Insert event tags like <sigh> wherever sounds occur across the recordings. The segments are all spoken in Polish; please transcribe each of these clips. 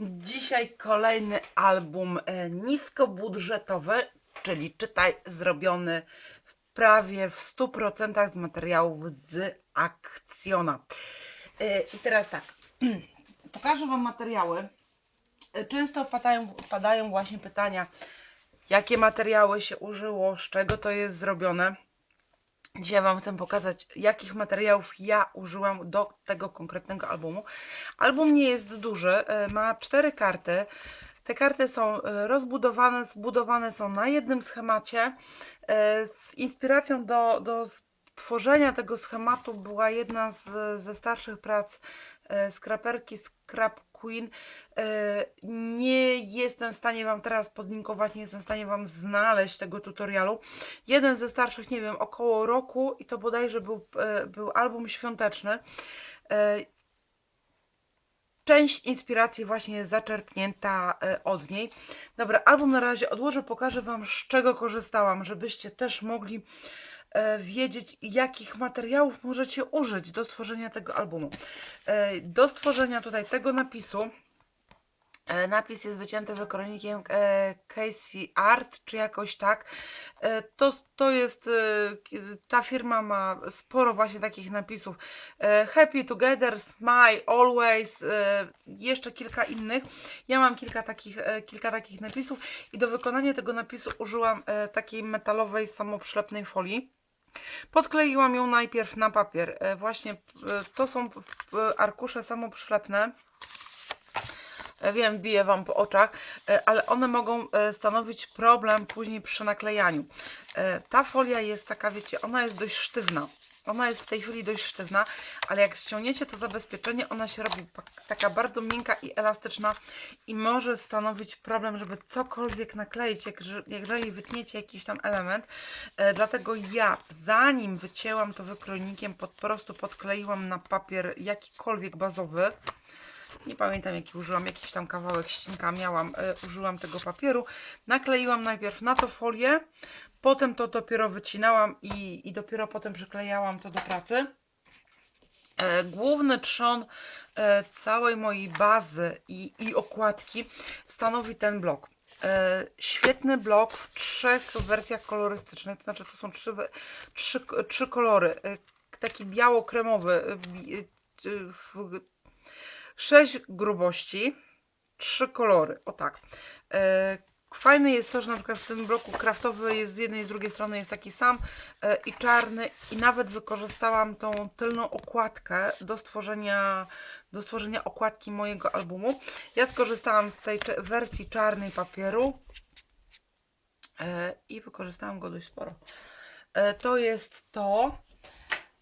Dzisiaj kolejny album e, niskobudżetowy, czyli czytaj zrobiony w prawie w 100% z materiałów z Akcjona. E, I teraz tak, <clears throat> pokażę Wam materiały. E, Często wpadają, wpadają właśnie pytania, jakie materiały się użyło, z czego to jest zrobione. Dzisiaj Wam chcę pokazać, jakich materiałów ja użyłam do tego konkretnego albumu. Album nie jest duży, e, ma cztery karty. Te karty są e, rozbudowane, zbudowane są na jednym schemacie. E, Z inspiracją do, do tworzenia tego schematu była jedna z, ze starszych prac skraperki Scrap Queen. E, Nie jestem w stanie Wam teraz podlinkować, nie jestem w stanie Wam znaleźć tego tutorialu. Jeden ze starszych, nie wiem, około roku i to bodajże był, e, był album świąteczny. E, Część inspiracji właśnie jest zaczerpnięta od niej. Dobra, album na razie odłożę, pokażę Wam z czego korzystałam, żebyście też mogli wiedzieć, jakich materiałów możecie użyć do stworzenia tego albumu. E, Do stworzenia tutaj tego napisu E, Napis jest wycięty wykrojnikiem e, Casey Art, czy jakoś tak. E, To, to jest, e, ta firma ma sporo właśnie takich napisów. E, Happy Together, Smile, Always, e, jeszcze kilka innych. Ja mam kilka takich, e, kilka takich napisów i do wykonania tego napisu użyłam e, takiej metalowej, samoprzylepnej folii. Podkleiłam ją najpierw na papier. E, Właśnie e, to są arkusze samoprzylepne. E, Wiem, bije Wam po oczach, ale one mogą stanowić problem później przy naklejaniu. Ta folia jest taka, wiecie, ona jest dość sztywna. Ona jest w tej chwili dość sztywna, ale jak ściągniecie to zabezpieczenie, ona się robi taka bardzo miękka i elastyczna i może stanowić problem, żeby cokolwiek nakleić, jak, że- jeżeli wytniecie jakiś tam element. E, Dlatego ja, zanim wycięłam to wykrojnikiem, po prostu podkleiłam na papier jakikolwiek bazowy. Nie pamiętam jaki użyłam, jakiś tam kawałek ścinka miałam, e, użyłam tego papieru. Nakleiłam najpierw na to folię, potem to dopiero wycinałam i, i dopiero potem przyklejałam to do pracy. E, Główny trzon e, całej mojej bazy i, i okładki stanowi ten blok. E, Świetny blok w trzech wersjach kolorystycznych, to znaczy to są trzy, trzy, trzy kolory. Taki biało-kremowy, sześć grubości, trzy kolory. O tak. Fajne jest to, że na przykład w tym bloku kraftowy jest z jednej i z drugiej strony jest taki sam e, i czarny i nawet wykorzystałam tą tylną okładkę do stworzenia, do stworzenia okładki mojego albumu. Ja skorzystałam z tej wersji czarnej papieru e, i wykorzystałam go dość sporo. E, To jest to.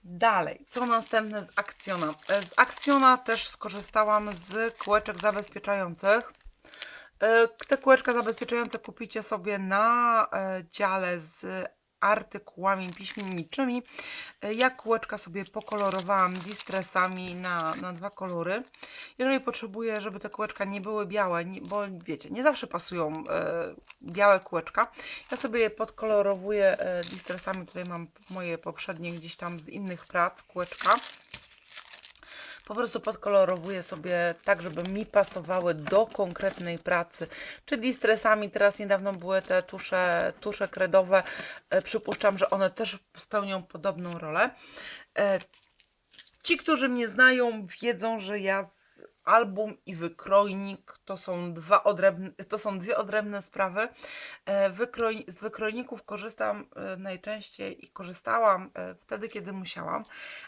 Dalej, co następne z Akcjona? Z Akcjona też skorzystałam z kółeczek zabezpieczających. E, Te kółeczka zabezpieczające kupicie sobie na e, dziale z artykułami piśmienniczymi. E, Ja kółeczka sobie pokolorowałam distressami na, na dwa kolory. Jeżeli potrzebuję, żeby te kółeczka nie były białe, nie, bo wiecie, nie zawsze pasują e, białe kółeczka, ja sobie je podkolorowuję e, distressami. Tutaj mam moje poprzednie gdzieś tam z innych prac kółeczka po prostu podkolorowuję sobie tak, żeby mi pasowały do konkretnej pracy, czyli stresami. Teraz niedawno były te tusze, tusze kredowe. E, Przypuszczam, że one też spełnią podobną rolę. E, Ci, którzy mnie znają, wiedzą, że ja album i wykrojnik to są, dwa odrębne, to są dwie odrębne sprawy. E, Wykroj, z wykrojników korzystam e, najczęściej i korzystałam e, wtedy, kiedy musiałam,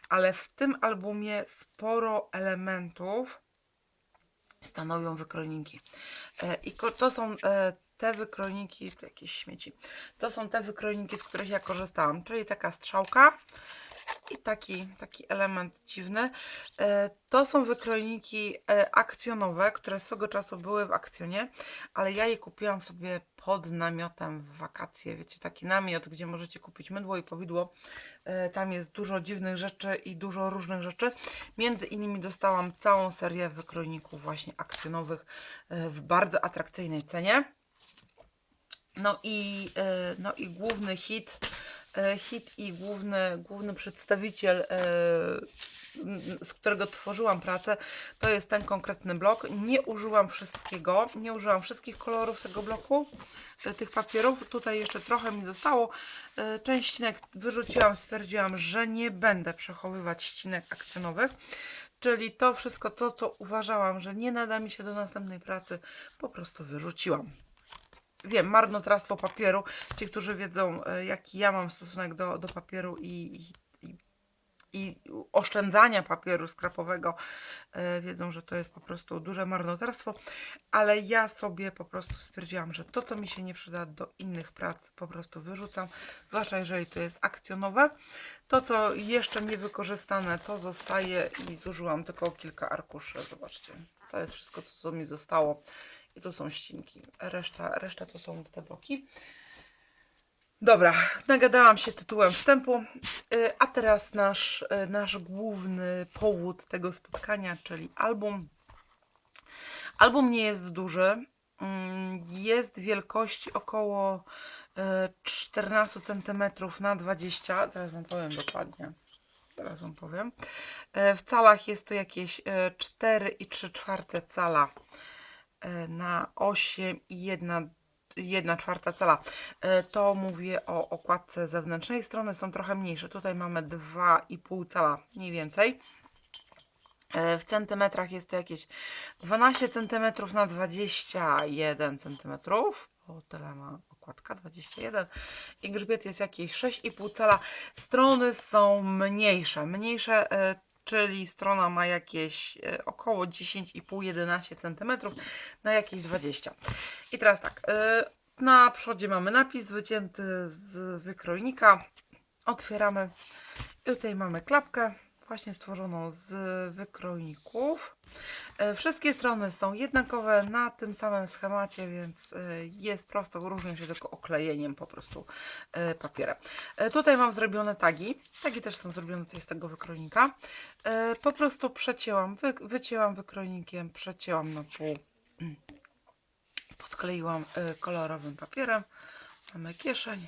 ale w tym albumie sporo elementów stanowią wykrojniki. I to są te wykrojniki, jakieś śmieci, to są te wykrojniki, z których ja korzystałam, czyli taka strzałka i taki, taki element dziwny. E, To są wykrojniki e, akcjonowe, które swego czasu były w akcjonie, ale ja je kupiłam sobie pod namiotem w wakacje. Wiecie, taki namiot, gdzie możecie kupić mydło i powidło. E, Tam jest dużo dziwnych rzeczy i dużo różnych rzeczy. Między innymi dostałam całą serię wykrojników właśnie akcjonowych w bardzo atrakcyjnej cenie. No i, no i główny hit hit i główny, główny przedstawiciel, e, z którego tworzyłam pracę, to jest ten konkretny blok. Nie użyłam wszystkiego, nie użyłam wszystkich kolorów tego bloku, e, tych papierów. Tutaj jeszcze trochę mi zostało. E, Część ścinek wyrzuciłam, stwierdziłam, że nie będę przechowywać ścinek akcjonowych. Czyli to wszystko, to co uważałam, że nie nada mi się do następnej pracy, po prostu wyrzuciłam. Wiem, marnotrawstwo papieru. Ci, którzy wiedzą, e, jaki ja mam stosunek do, do papieru i, i, i, oszczędzania papieru skrapowego, e, wiedzą, że to jest po prostu duże marnotrawstwo, ale ja sobie po prostu stwierdziłam, że to, co mi się nie przyda do innych prac, po prostu wyrzucam, zwłaszcza jeżeli to jest akcjonowe. To, co jeszcze nie wykorzystane, to zostaje i zużyłam tylko kilka arkuszy. Zobaczcie, to jest wszystko, co mi zostało. I to są ścinki. Reszta, reszta to są te bloki. Dobra, nagadałam się tytułem wstępu, y, a teraz nasz, y, nasz główny powód tego spotkania, czyli album. Album nie jest duży, mm, jest wielkości około y, 14 cm na 20, zaraz Wam powiem dokładnie. Zaraz Wam powiem. W calach jest to jakieś e, 4,3 czwarte cala na 8 i 1 1 czwarta cala. E, To mówię o okładce zewnętrznej. Strony są trochę mniejsze. Tutaj mamy 2,5 cala mniej więcej. E, W centymetrach jest to jakieś 12 cm na 21 cm. O, tyle ma okładka, 21. I grzbiet jest jakieś 6,5 cala. Strony są mniejsze. Mniejsze, e, czyli strona ma jakieś e, około 10,5-11 cm na jakieś 20. I teraz tak, e, na przodzie mamy napis wycięty z wykrojnika. Otwieramy. I tutaj mamy klapkę, właśnie stworzoną z wykrojników. E, Wszystkie strony są jednakowe na tym samym schemacie, więc e, jest prosto, różnią się tylko oklejeniem po prostu e, papierem. Tutaj mam zrobione tagi. Tagi też są zrobione tutaj z tego wykrojnika. Po prostu przecięłam, wy, wycięłam wykrojnikiem, przecięłam na pół <clears throat> podkleiłam kolorowym papierem. Mamy kieszeń.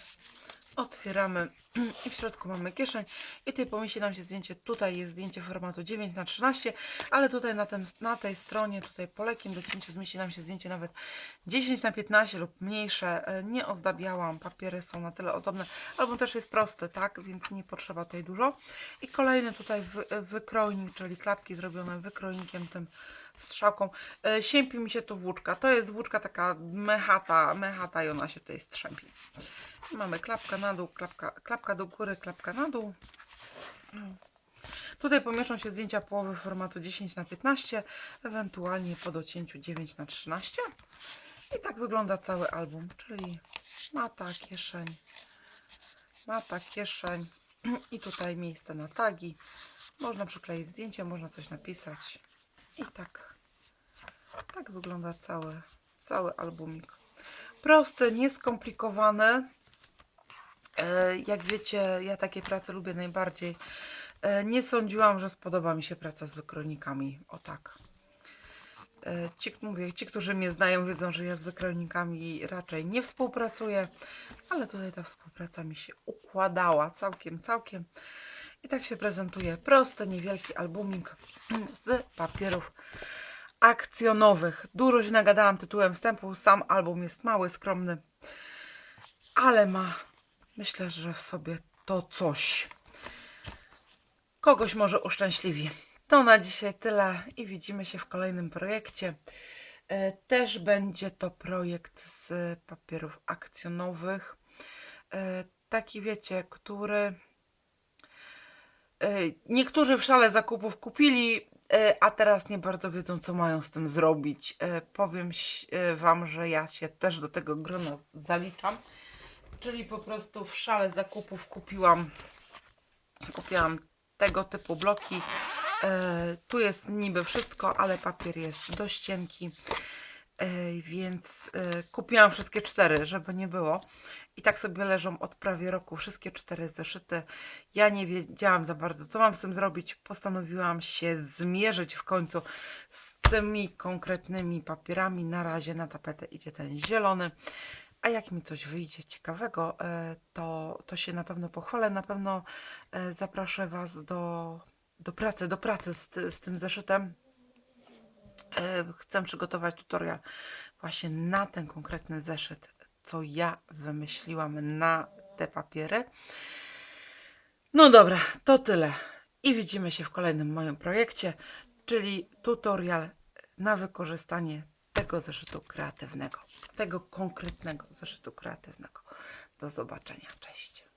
Otwieramy <clears throat> i w środku mamy kieszeń. I tutaj pomieści nam się zdjęcie. Tutaj jest zdjęcie formatu 9 na 13 ale tutaj na, tym, na tej stronie, tutaj po lekkim docięciu zmieści nam się zdjęcie nawet 10 na 15 lub mniejsze. Y, Nie ozdabiałam. Papiery są na tyle ozdobne. Album też jest prosty, tak? Więc nie potrzeba tutaj dużo. I kolejny tutaj wy, wykrojnik, czyli klapki zrobione wykrojnikiem tym strzałką. E, Siępi mi się tu włóczka. To jest włóczka taka mechata, mechata i ona się tutaj strzępi. Mamy klapka na dół, klapka, klapka do góry, klapka na dół. No. Tutaj pomieszczą się zdjęcia połowy formatu 10 na 15 ewentualnie po docięciu 9 na 13 I tak wygląda cały album, czyli mata, kieszeń, mata, kieszeń <clears throat> i tutaj miejsce na tagi. Można przykleić zdjęcie, można coś napisać. I tak, tak wygląda cały, cały albumik. Prosty, nieskomplikowany. E, Jak wiecie, ja takie prace lubię najbardziej. E, Nie sądziłam, że spodoba mi się praca z wykrojnikami. O tak. E, Ci, mówię, ci, którzy mnie znają, wiedzą, że ja z wykrojnikami raczej nie współpracuję, ale tutaj ta współpraca mi się układała całkiem, całkiem. I tak się prezentuje prosty, niewielki albumik z papierów akcjonowych. Dużo się nagadałam tytułem wstępu. Sam album jest mały, skromny, ale ma, myślę, że w sobie to coś. Kogoś może uszczęśliwi. To na dzisiaj tyle i widzimy się w kolejnym projekcie. E, Też będzie to projekt z papierów akcjonowych. E, Taki wiecie, który E, Niektórzy w szale zakupów kupili, a teraz nie bardzo wiedzą, co mają z tym zrobić. Powiem Wam, że ja się też do tego grona zaliczam. Czyli po prostu w szale zakupów kupiłam, kupiłam tego typu bloki. E, Tu jest niby wszystko, ale papier jest dość cienki. E, Więc e, kupiłam wszystkie cztery, żeby nie było. I tak sobie leżą od prawie roku wszystkie cztery zeszyty. Ja nie wiedziałam za bardzo, co mam z tym zrobić. Postanowiłam się zmierzyć w końcu z tymi konkretnymi papierami. Na razie na tapetę idzie ten zielony. A jak mi coś wyjdzie ciekawego, e, to, to się na pewno pochwalę. Na pewno e, zaproszę Was do, do pracy, do pracy z, z tym zeszytem. E, Chcę przygotować tutorial właśnie na ten konkretny zeszyt, co ja wymyśliłam na te papiery. No dobra, to tyle. I widzimy się w kolejnym moim projekcie, czyli tutorial na wykorzystanie tego zeszytu kreatywnego, tego konkretnego zeszytu kreatywnego. Do zobaczenia, cześć.